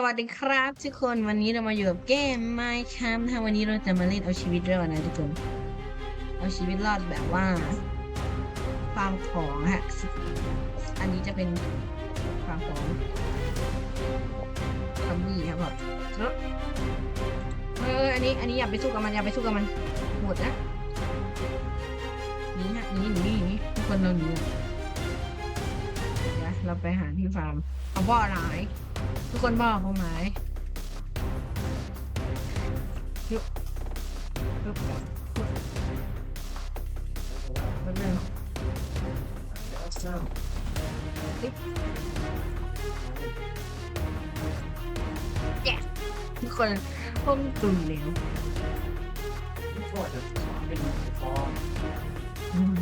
สวัสดีครับทุกคนวันนี้เรามาอยู่กับเกมไมค์ครับถ้าวันนี้เราจะมาเล่นเอาชีวิตรอดนะทุกคน เอาชีวิตรอดแบบว่าฟามของฮะอันนี้จะเป็นฟามของซอมบี้ครับผมเอออันนี้อันนี้อย่าไปสู้กับมันอย่าไปสู้กับมันหมดนะนี่ฮะนี่นีหนีทุกคนเราหนีอะเดี๋ยวเราไปหาที่ฟาร์มเอาบ่อไหน ทุกคนบอกผมไหมยุบยุบยุบแป๊บนึงติ๊บแกะทุกคนห้องตุ่นแล้วอืม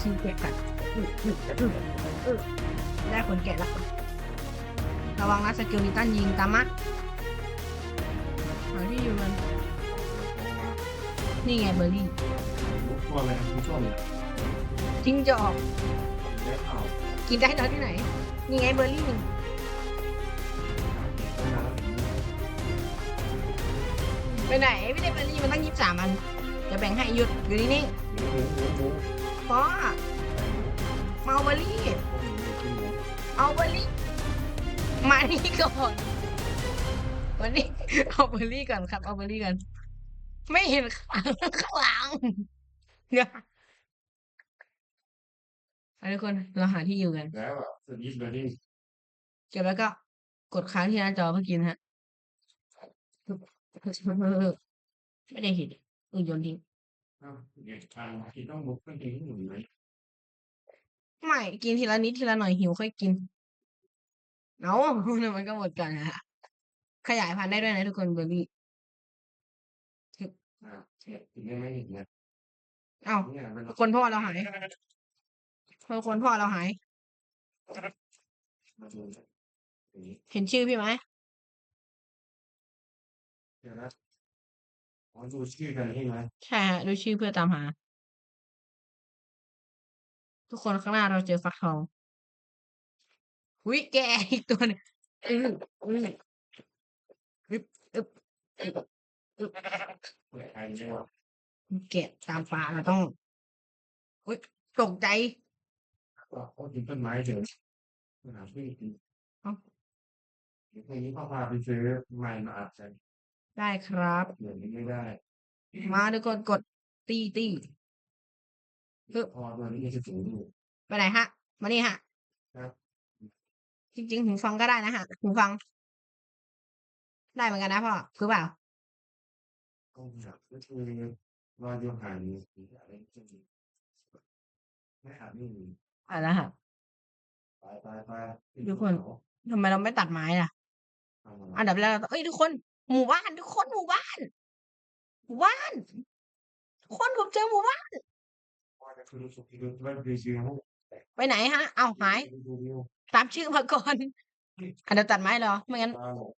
ขี้เกียจกัดอื้ออื้ออื้ออื้อ ได้คนแกะละระวังนะสกิลนิตันยิงตามมาหาที่อยู่มันนี่ไงเบอร์รี่ยจิ้งจอกกินได้น้อยที่ไหนนี่ไงเบอร์รี่ไปไหนไม่ได้เบอร์รี่มันตั้งยี่สิบสามอัน จะแบ่งให้หยุดอยู่นิ่งๆเพราะ มาเอาเบอร์รี่เอาเบอร์รี่มานี่ก่อนวันนี้เอาเบอร์รี่ก่อนครับ เอาเบอร์รี่ก่อนไม่เห็นข้างหลังข้างหลังเนี่ยเอาทุกคนเราหาที่อยู่กันแล้วอะสวิตเบอร์รี่เก็บแล้วก็กดค้างที่หน้าจอเพื่อกินฮะไม่ได้เห็นอือโยนทิ้งอ้าวเด็กทางที่ต้องบุกขึ้นถึงหนึ่งไหม ไม่ กินทีละนิดทีละหน่อยหิวค่อยกินเอาเดี๋ยวมันก็หมดกันนะฮะขยายพันธุ์ได้ด้วยนะทุกคนเบอร์รี่อ่าเทียบถึงได้ไม่เห็นนะเอ้าเนี่ยเป็นคนพ่อเราหายคนพ่อเราหายมาดูอย่างนี้เห็นชื่อพี่ไหมเดี๋ยวนะอ๋อดูชื่อกันใช่ไหมใช่ฮะดูชื่อเพื่อตามหา ทุกคนข้างหน้าเราเจอฟักทองหุยแกอีกตัวหนึงอืออืออึบอึบอึบอึบเปิดใครเนี่ยว่าแกะตามป่าเราต้องอุ้ยตกใจก็เขากินต้นไม้เฉยขนาดที่กินเอ้าเดี๋ยวพรุ่งนี้พ่อพาไปซื้อไม้มาอัดใส่ได้ครับเดี๋ยวนี้ไม่ได้ มาทุกคนกดตีตี ปึ๊บพอตัวนี้จะถึงอยู่ไปไหนฮะ มานี่ฮะครับจริงๆหูฟังก็ได้นะฮะหูฟัง ได้เหมือนกันนะพ่อ คือเปล่าก็อยากก็คือรอยโยหานมีอะไรที่ไม่หาไม่มีอะแล้วฮะไปไปไปทุกคนทำไมเราไม่ตัดไม้ล่ะ อันดับแรกเราต้องเอ้ยทุกคน หมู่บ้าน ทุกคนหมู่บ้าน หมู่บ้านทุกคนผมเจอหมู่บ้าน ไปไหนฮะ เอาหายดูวิวตามชื่อมาก่อน อันดับตัดไม้เหรอ ไม่งั้นตาหลง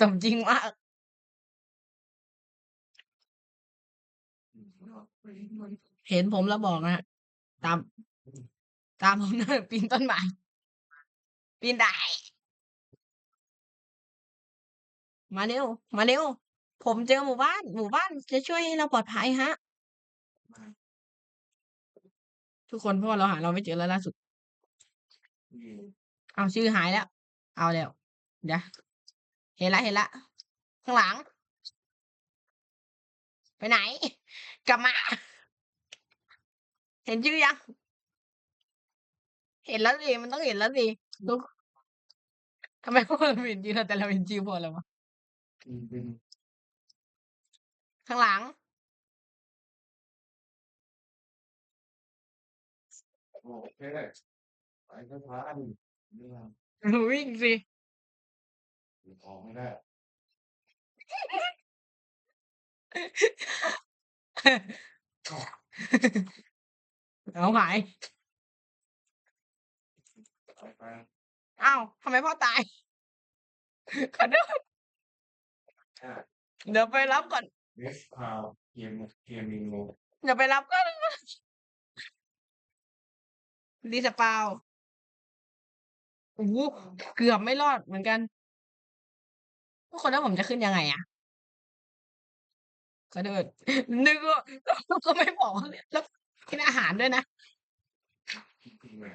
สมจริงมากเห็นผมแล้วบอกนะฮะตาม ตามผมนะปีนต้นไม้ปีนได้ มาเร็ว มาเร็ว ผมเจอหมู่บ้าน หมู่บ้านจะช่วยให้เราปลอดภัยฮะ ทุกคนเพราะว่าเราหาเราไม่เจอแล้วล่าสุด เอาชื่อหายแล้ว เอาแล้ว เดี๋ยว เห็นละเห็นละข้างหลัง ไปไหน กลับมา เห็นชื่อยัง เห็นแล้วสิมันต้องเห็นแล้วสิลูกทำไมพวกเราไม่เห็นชื่อเราแต่เราเห็นชื่อพอแล้ววะเป็น ข้างหลัง โอเคไปก็พาอันเรื่องวิ่งสิออกไม่ได้เอาหายไปไปอ้าวทำไมพ่อตายขอโทษอ่าเดี๋ยวไปรับก่อน เนสพาวเกียมเกียมิงโงเดี๋ยวไปรับก่อนรีสปาวโอ้โหเกือบไม่รอดเหมือนกันทุกคนแล้วผมจะขึ้นยังไงอะก็เดินนึกว่าก็ไม่บอกแล้วกินอาหารด้วยนะกินไหน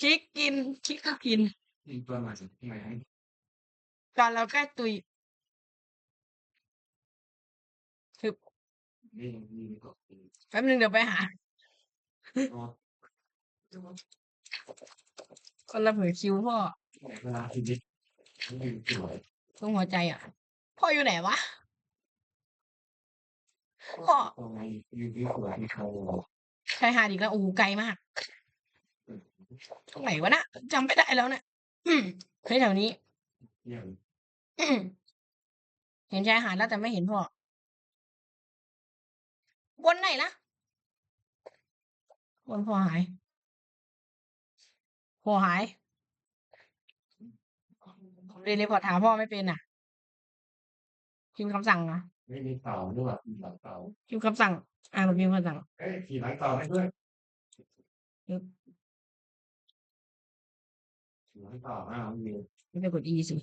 คิกกินคิกก็กินกินตัวไหนไหนตอนเราใกล้ตุย แป๊บนึงเดี๋ยวไปหา คนละเผยคิวพ่อเวลาชีวิตมันอยู่สวยตรงหัวใจอะ พ่ออยู่ไหนวะ พ่อตรงไหนยืนที่สวยที่เขาชายหาดอีกแล้วโอ้ไกลมากตรงไหนวะนะจำไม่ได้แล้วเนี่ยอืมเคยแถวนี้เยี่ยมอืมเห็นชายหาดแล้วแต่ไม่เห็นพ่อ บนไหนนะบนพ่อหายพ่อหายเรียนรีพอร์ตหาพ่อไม่เป็นอะพิมพ์คำสั่งนะไม่มีเต่าด้วยมีหลังเต่าพิมพ์คำสั่ง อ่านพิมพ์คำสั่งเอ้ยขี่หลังเต่าได้ด้วยอืมขี่หลังเต่าอ้าวมีไม่ไปกด E สิ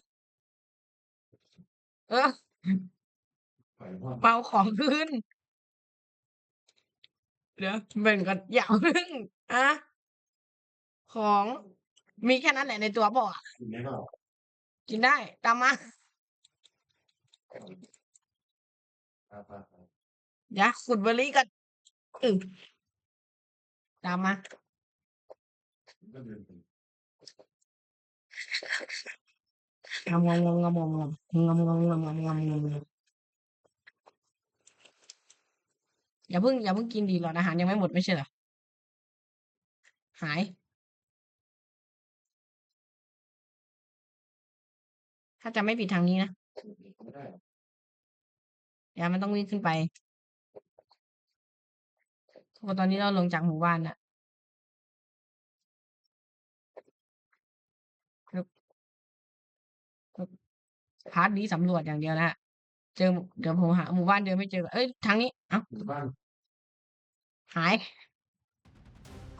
เออปล่อยพ่อเป่าของขึ้น เดี๋ยวแบ่งกันอย่าพึ่งอะของมีแค่นั้นแหละในตัวบอกกินได้เปล่ากินได้ตามมาปลาปลาเดี๋ยวขุดเบอร์รี่กันอือตามมา ก็เดินไปงำงำงำงำงำงำงำงำงำงำงำงำ อย่าเพิ่งอย่าเพิ่งกินดีหรอกอาหารยังไม่หมดไม่ใช่เหรอ หาย ถ้าจะไม่ผิดทางนี้นะอย่ามันต้องวิ่งขึ้นไปพตอนนี้เราลงจากหมู่บ้านน่ะพาร์ทนี้สำรวจอย่างเดียวนะ เจอหมู่เดี๋ยวผมหาหมู่บ้านเดินไม่เจอ เอ้ยทางนี้ เอ้าหมู่บ้านหาย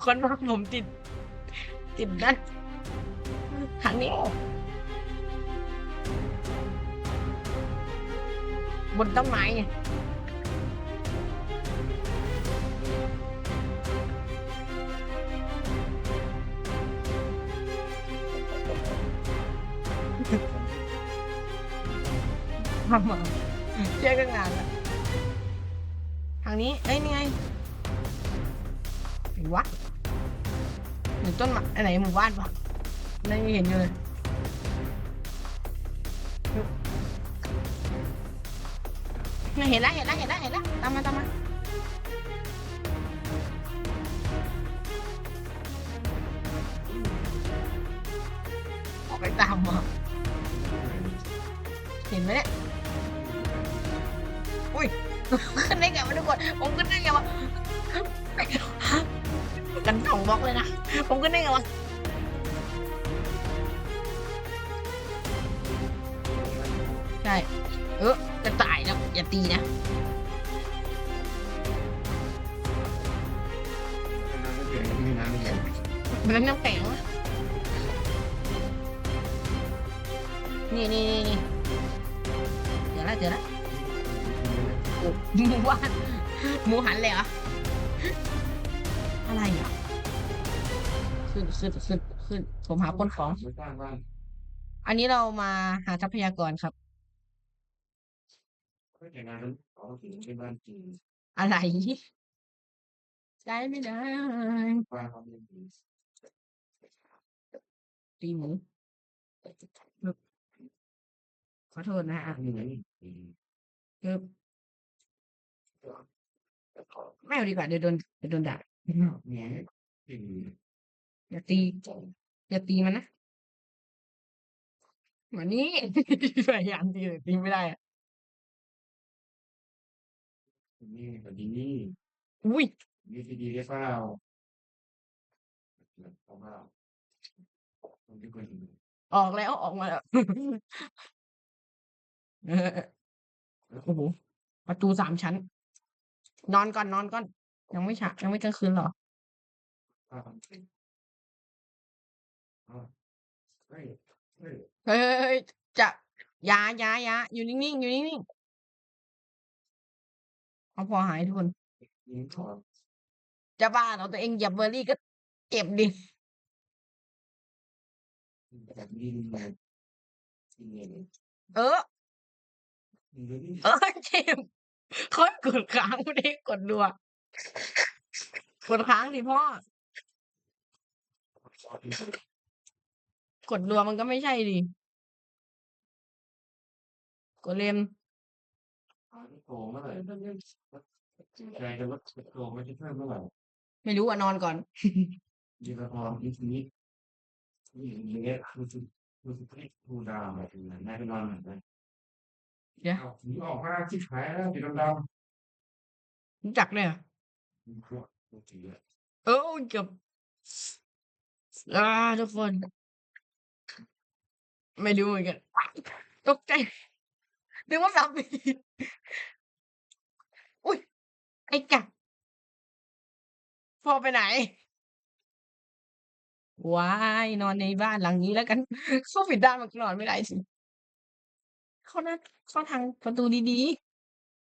คนรักผมติด ติดนั่นทางนี้บนต้นไม้ไงทำมาเชื่อกังานละทางนี้ เอ้ยนี่ไงไหนวะหรือต้นไม้อันไหนหมู่บ้านปะนั่นยังเห็นอยู่เลยเห็นแล้วเห็นแล้วเห็นแล้วเห็นแล้วตามมาตามมาออกไปตามมาเห็นไหมเนี่ย ขึ้นได้ไงวะทุกคนผมขึ้นได้ไงวะกันสองบล็อกเลยนะ ผมขึ้นได้ไงวะใช่เออจะตายแล้วอย่าตีนะน้ำไม่เย็นไม่มีน้ำไม่เย็นมันน้ำแข็งนะนี่นี่นี่ หมูบ้าหมูหันเลยเหรอ อะไรอะ ขึ้นขึ้นขึ้นขึ้นผมหาคนของสร้างบ้านอันนี้เรามาหาทรัพยากรครับอถึงเป็นบ้านจริงอะไรใจไม่ได้ตีหมูขอโทษนะฮะคือ ไม่เอาดีกว่าเดี๋ยวโดนเดี๋ยวโดนด่าเหมือนจริงอย่าตีอย่าตีมันนะมานี่พยายามตีแต่ตีไม่ได้อะนี่ก็ดีนี่อุ้ยนี่ที่ดีได้เปล่าเอาเปล่าคนที่คนออกแล้วออกมาแล้วเออโอ้โหประตูสามชั้น นอนก่อนนอนก่อน ยังไม่ฉะยังไม่กลางคืนหรอภาพเฮ้ยเฮ้ยเฮ้ยเฮ้ยเฮ้ยจะอยาอยาอยาอยู่นิ่งๆอยู่นิ่งๆเอาพอหายทุกคนยิงก่อนจะบ้าเหรอตัวเองเหยียบเบอร์รี่ก็เจ็บดิแบบยิงเลยยิงเลยเออยิงเลยนี่เออเจ็บ คนกดค้างไม่ได้กดดัว กดค้างดิพ่อ กดรัวมันก็ไม่ใช่ดิ กดเลมโตเมื่อไหร่ใจกันว่าโตไม่ใช่เพิ่มเมื่อไหร่ไม่รู้อะนอนก่อนยิงละครอีกนิดนี่อย่างเงี้ยคือคือคือคือทูดาวแบบนั้นได้ไปนอนเหมือนกัน เดี๋ยวนี่ออกมาที่ขายแล้วสีดำรู้จักเลยเหรอะๆมีพวกตัวจีอะเออเกือบอ่าทุกคน ไม่รู้เหมือนกันตกใจนึกว่าสามีอุ้ย ไอ้กัดพ่อไปไหนว้ายนอนในบ้านหลังนี้แล้วกันเข้าผิดด้านมันนอนไม่ได้สิ เข้าหน้าเข้าทางประตูดี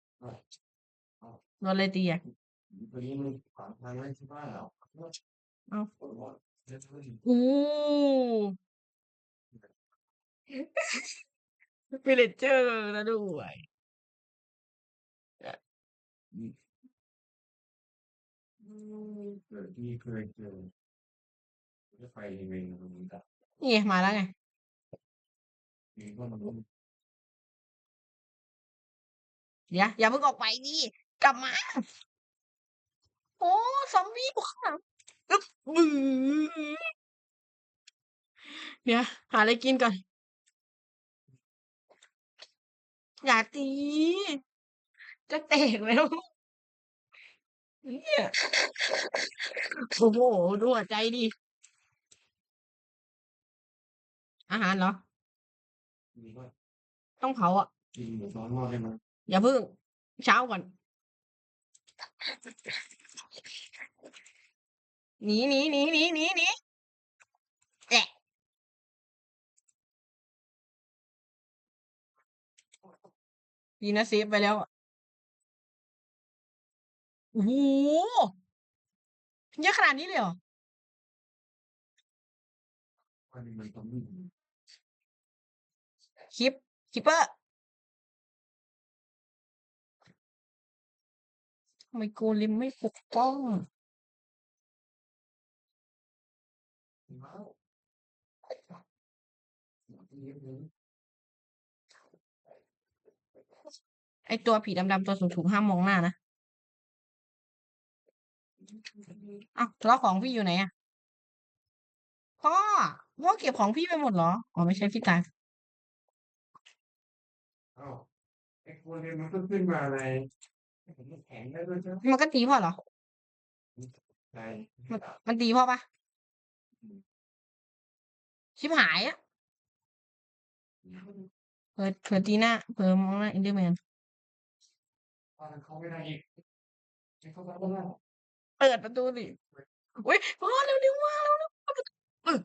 ๆนอนเลยตีอะตัวนี้มันขวางทางไว้ที่บ้านเราเอ้าเดี๋ยวเธออู้วิลเลจเจอร์นะด้วยเกิดที่เคยเจอจะไปยังไงตรงนี้ครับนี่ไงมาแล้วไงมีก็มัน เดี๋ยวอย่าเพิ่งออกไปดิกลับมา โอ้ซอมบี้อยู่ข้างหลังอึ๊บบื้อเดี๋ยวหาอะไรกินก่อน อย่าตี จะแตกแล้วเนี่ยโอ้โหดูหัวใจดิ อาหารเหรอมีก็ต้องเผาอะกินหมูซ้ อนหม้อได้ไหมอย่าเพิ่งเช้าก่อนหนีหนีหนีหนีหนีหนีแอะดีนะเซฟไปแล้วอะโอ้โหเยอะขนาดนี้เลยเหรอวันนี้มันต้องมีคลิปคิปเปอร์ ไมโกลิมไม่ปกป้องไอตัวผีดำๆตัวสูงๆห้ามมองหน้านะอ้าวแล้วของพี่อยู่ไหนอะพ่อพ่อเก็บของพี่ไปหมดเหรอ อ๋อไม่ใช่พี่ตายอ้าวไอ้คนเนี่ยมันก็ขึ้นมาใน มันแข็งได้ด้วยใช่ไหมมันก็ตีพ่อเหรอใช่มันมันตีพ่อปะชิบหายอะเปิดเปิดตีหน้าเปิดมองหน้าอินเดอร์แมนตอนนั้นเขาไม่ได้อีกไม่เข้าใจก็ได้เปิดประตูสิอุ้ยพ่อเร็วเร็วมาเร็วเร็วเออ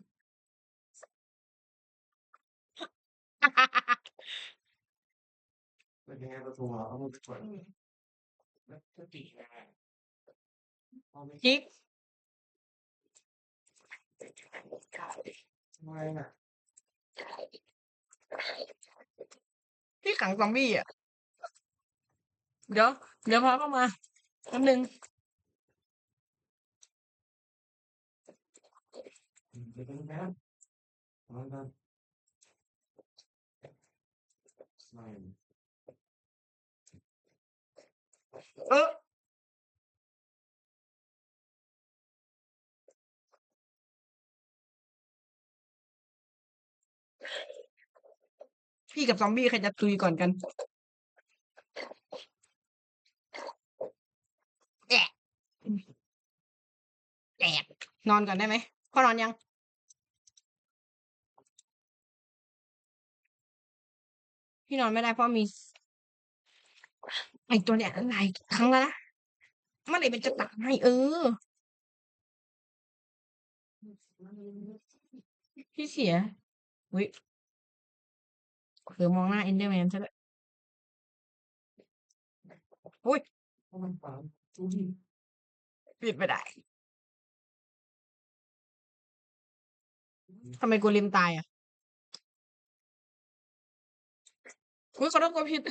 เป็นยังไงประตูเอามือไปกดแล้ว จะตียังไงเอาไม่จิกทำไมน่ะที่ขังซอมบี้อะ เดี๋ยว เดี๋ยวพาเข้ามาแป๊บนึงเดี๋ยวเป็นแป๊บเอาละไม่ เออพี่กับซอมบี้ใครจะตุยก่อนกันแอะแอะนอนก่อนได้ไหมพ่อนอนยัง พี่นอนไม่ได้เพราะมี ไอตัวเนี้ยหลายครั้งแล้วนะเมื่อไหร่มันจะตัดให้เออ พี่เสียอุ้ยคือมองหน้าเอนเดอร์แมนซะด้วยอุ้ยเพราะมันฝังทุกทีปิดไม่ได้ทำไมกูลิมตายอะอุ้ยขอโทษกูผิด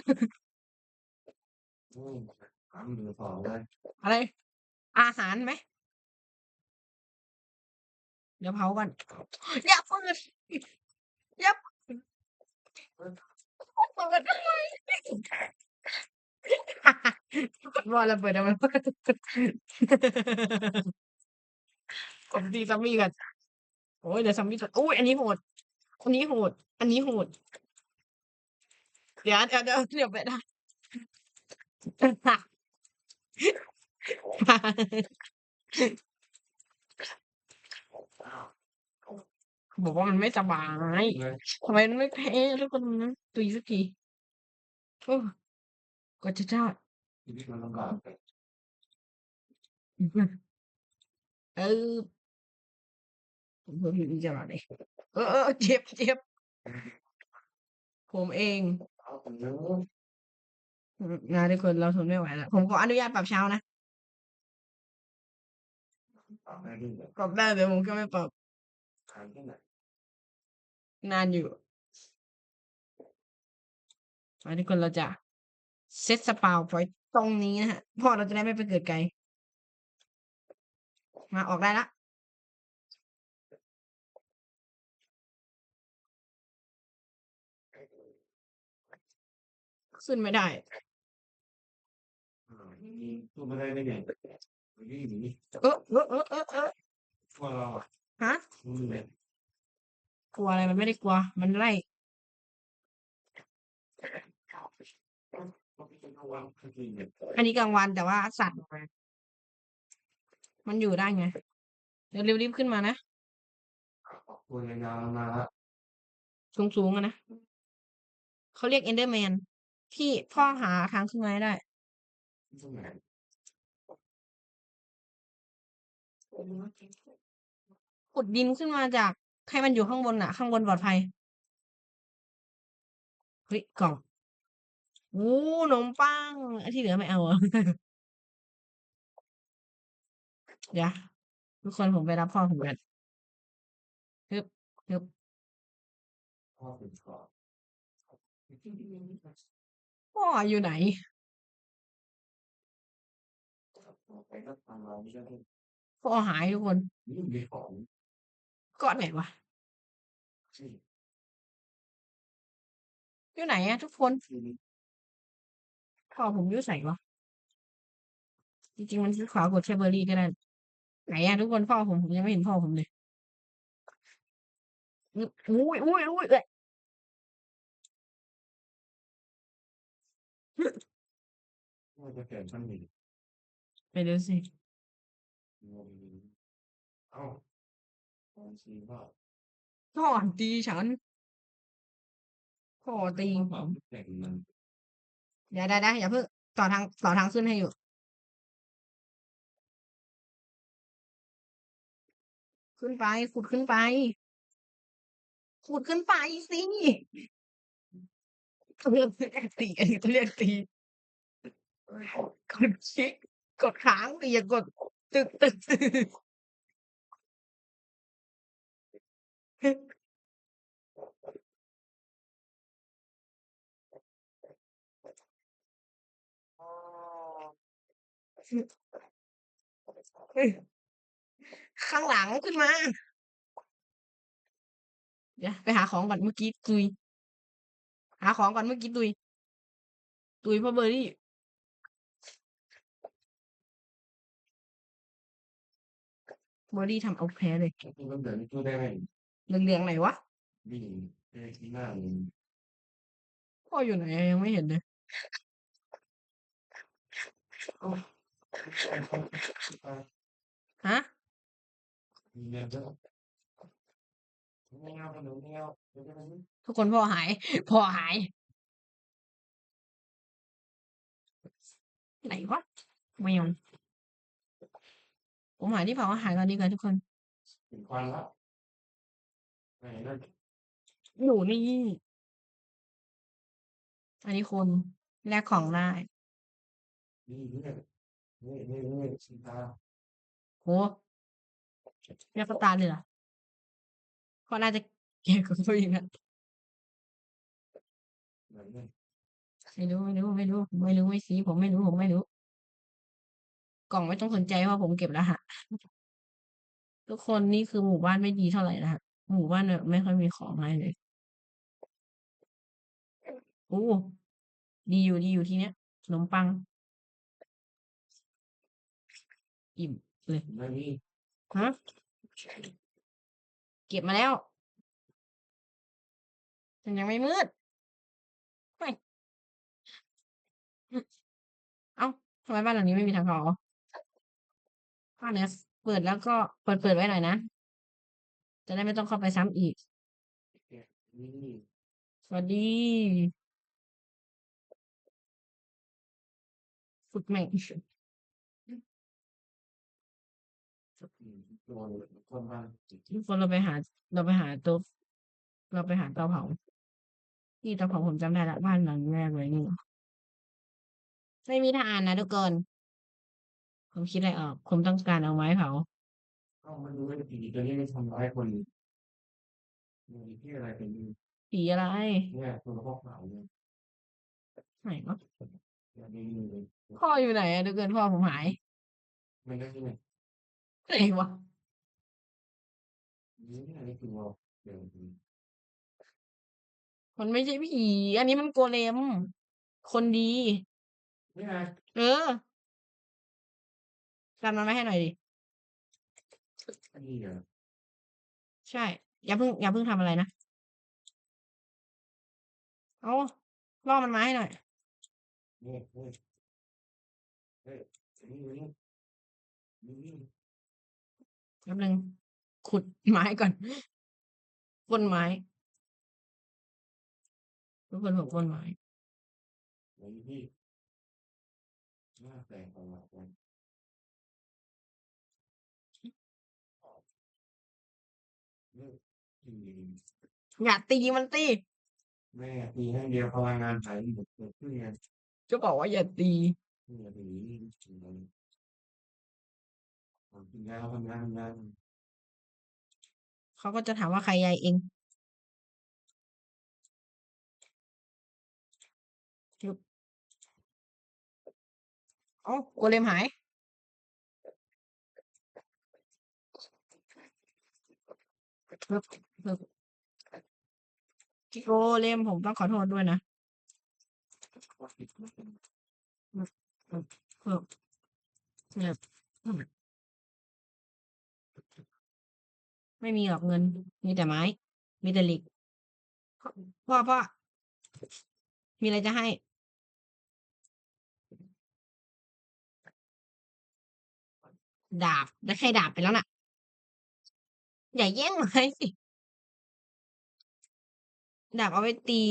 อะไร อาหารไหม เดี๋ยวเผาก่อนอย่าเปิดอย่าเปิดเปิดทำไมว่าแล้วเปิดทำไมผมตีซัมมี่กันโอ้ยเดี๋ยวซัมมี่จะอุ้ยอันนี้โหดอันนี้โหด อันนี้โหด เดี๋ยวเดี๋ยวเดี๋ยวเดี๋ยวไป ได้บอกว่ามันไม่สบายเลยทำไมมันไม่แพ้ทุกคนนะตุยสักทีโอ้ก็จะจ้าชีวิตมันลำบากไปเออผมเพิ่มอีกจะมาเลยเออเออเจ็บเจ็บผมเองเอาคนเยอะงานทุกคนเราทนไม่ไหวแล้ว ผมขออนุญาตปรับเช้านะปากได้ด้วยปรับได้แต่ผมก็ไม่ปรับทานที่ไหนนานอยู่มาทุกคนเราจะเซตสปาวไว้ตรงนี้นะฮะเพราะเราจะได้ไม่ไปเกิดไกล มาออกได้ละขึ้นไม่ได้ นี่ตัวไม่ได้ได้ไงนี่นี่เออเออเออเออเออว่าเราอะฮะนี่แหละกลัวอะไรมันไม่ได้กลัว มันไล่อันนี้กลางวันแต่ว่าสัตว์มันอยู่ได้ไง เดี๋ยวรีบๆขึ้นมานะตัวยาวๆมาละสูงๆอะนะเขาเรียกเอนเดอร์แมน ที่พ่อหาทางขึ้นมาให้ได้ ขุดดินขึ้นมาจากให้มันอยู่ข้างบนอะข้างบนปลอดภัยเฮ้ยกล่องโอ้ขนมปังอันที่เหลือไม่เอาอะเดี๋ยวทุกคนผมไปรับพ่อผมกันฮึบฮึบพ่อเป็นก่อนพ่ออยู่ไหน ไปก็ทำเราไม่ใช่พ่อหายทุกคนนี่มีของเกาะไหนวะที่อยู่ไหนอะทุกคนที่นี่พ่อผมอยู่ไหนวะจริงๆมันซื้อขวากดแค่เบอร์รี่ก็ได้ไหนอะทุกคนพ่อผมผมยังไม่เห็นพ่อผมเลยอุ๊ยอุ้ยอุ้ยอุ้ยเอ้ยว่าจะเปลี่ยนช่างหนึ่ง ไปดูสิงงเอ้าตอนซีว่าพ่อตีฉันพ่อตีคผวามมแต่งมันเดี๋ยวได้ได้อย่าเพิ่งต่อทางต่อทางขึ้นให้อยู่ ขึ้นไปขุดขึ้นไปขุดขึ้นไปสิเรียกตีอันนี้เขาเรียกตีกดคลิก กดค้างตีอย่ากดตึกตึกตึกข้างหลังขึ้นมา เดี๋ยวไปหาของก่อนเมื่อกี้ตุย หาของก่อนเมื่อกี้ตุย ตุยเพราะเบอร์รี่ บอร์รี่ทำเอาแพ้เลยตัวมันเดินตัวได้ไหมเหลืองๆไหนวะวิ่งไปที่หน้ามันพ่ออยู่ไหนอะยังไม่เห็นเลยฮะมีเงินเยอะไม่เอาขนมไม่เอาเดี๋ยวจะไปทุกคนพ่อหายพ่อหาย ไหนวะแมว ผมหาที่เผาอาหารก่อนดีกว่าทุกคนถึงควันละไหนนั่นอยู่นี่อันนี้คนแลกของได้นี่นี่นี่นี่นี่ชิตาโหแลกกระตาเลยเหรอก็น่าจะเก่งกว่าตัวเองอะไหนเนี่ยไม่รู้ไม่รู้ไม่รู้ไม่รู้ไม่ซีผมไม่รู้ผมไม่รู้ กล่องไม่ต้องสนใจเพราะผมเก็บแล้วฮะทุกคนนี่คือหมู่บ้านไม่ดีเท่าไหร่นะฮะหมู่บ้านแบบไม่ค่อยมีของอะไรเลยโอ้ดีอยู่ดีอยู่ทีเนี้ยขนมปัง อิ่มเลยไม่มีฮะเก็บมาแล้วมันยังไม่มืดไม่เอ้าทำไมบ้านหลังนี้ไม่มีทางเข้า อ๋อบ้านเนี้ยเปิดแล้วก็เปิดเปิดไว้หน่อยนะ จะได้ไม่ต้องเข้าไปซ้ำอีก สวัสดีฝึกแม่งตัวคนบ้านจิตทุกคนเราไปหา เราไปหาต๊ะเราไปหาเตาเผาที่เตาเผาผมจำได้ละบ้านหลังแรกเลยนี่ไม่มีทางอ่านนะทุกคน ผมคิดอะไรออกผมต้องการเอาไม้เผาเข้ามาดูไอ้ผีตัวนี้ไม่ทำร้ายคนมีที่อะไรเป็นผีอะไรเนี่ยตัวพวกเขาเนี่ยไหนวะอย่างนี้เลยพ่ออยู่ไหนอะทุกคนพ่อผมหายไม่ได้ที่ไหนไหนวะนี่อันนี้คือว่าเดี๋ยวมันไม่ใช่ผีอันนี้มันโกเลม คนดีนี่ไงเออ กันมันมาให้หน่อยดิอันนี้เหรอใช่ อย่าเพิ่งอย่าเพิ่งทำอะไรนะ เอาล่อมันมาให้หน่อยนี่นี่เฮ้ยนี่นี่นี่แป๊บนึงขุดไม้ก่อนก้นไม้ทุกคนผมก้นไม้ อย่าตีมันตีแม่ตีให้เดียวพลังงานหายหมดเกิดขึ้นไงจะบอกว่าอย่าตีนี่อย่าไปหนีนี่จริงเลยทำงานทำงานทำงานเขาก็จะถามว่าใครยายเองยุบเอ้าโกเลมหายเพิ่ม เพิ่มโกเล่มผมต้องขอโทษด้วยนะไม่มีหรอกเงิน มีแต่ไม้ มีแต่เหล็กพ่อพ่อ มีอะไรจะให้ ดาบได้แค่ดาบไปแล้วน่ะ อย่าแย่งไม้สิ ดาบเอาไว้ตี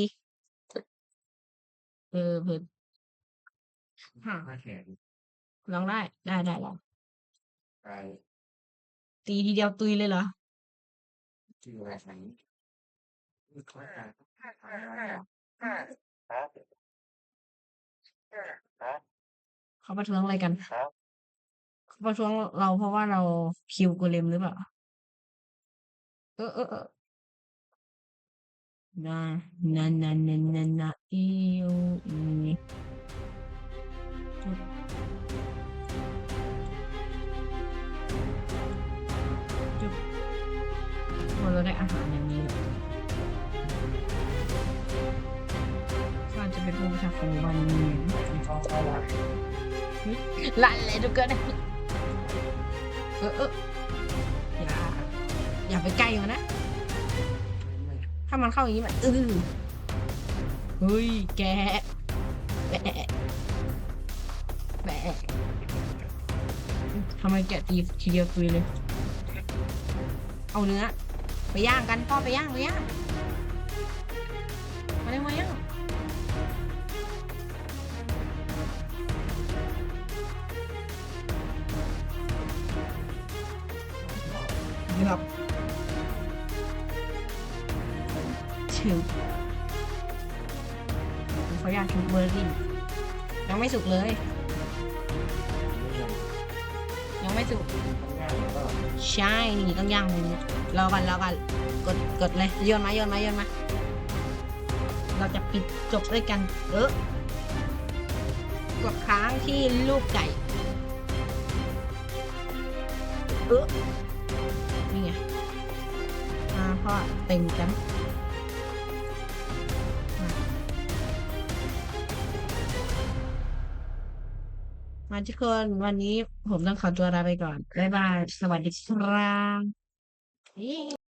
เออเพิ่นหน้าแขนลองได้ ได้ได้ลองกายตีทีเดียวตุยเลยเหรอชื่ออะไรของนี่คล้ายกันเขาประท้วงอะไรกันเขาประท้วงเราเพราะว่าเราคิวโกเลมหรือเปล่า เออเออเออ นานานานานานาอีโออีจุดจุดพอเราได้อาหารอย่างนี้แล้วก็จะเป็นผู้ประชาของวันนี้ก็เอาลั่นเลยทุกคนเออเอออย่าอย่าไปใกล้มันนะามันเข้าอย่างนี้มันอื้อเฮ้ย แกแบะแบะทำไมแกตีทีเดียวตุยเลย เอาเนื้อ ไปย่างกันพ่อไปย่างไปย่าง ครับถึงเขาอยากชุบเบอร์รี่ยังไม่สุกเลย ยังไม่สุกใช่นี่ต้องย่างเลยเนี่ยรอกันรอกันกดกดเลยโยนมาโยนมาโยนมาเราจะปิดจบด้วยกันเออกดค้างที่ลูกไก่เออนี่ไงมาพ่อเต็มกัน มาทุกคน วันนี้ผมต้องขอตัวลาไปก่อน บ๊ายบาย สวัสดีครับ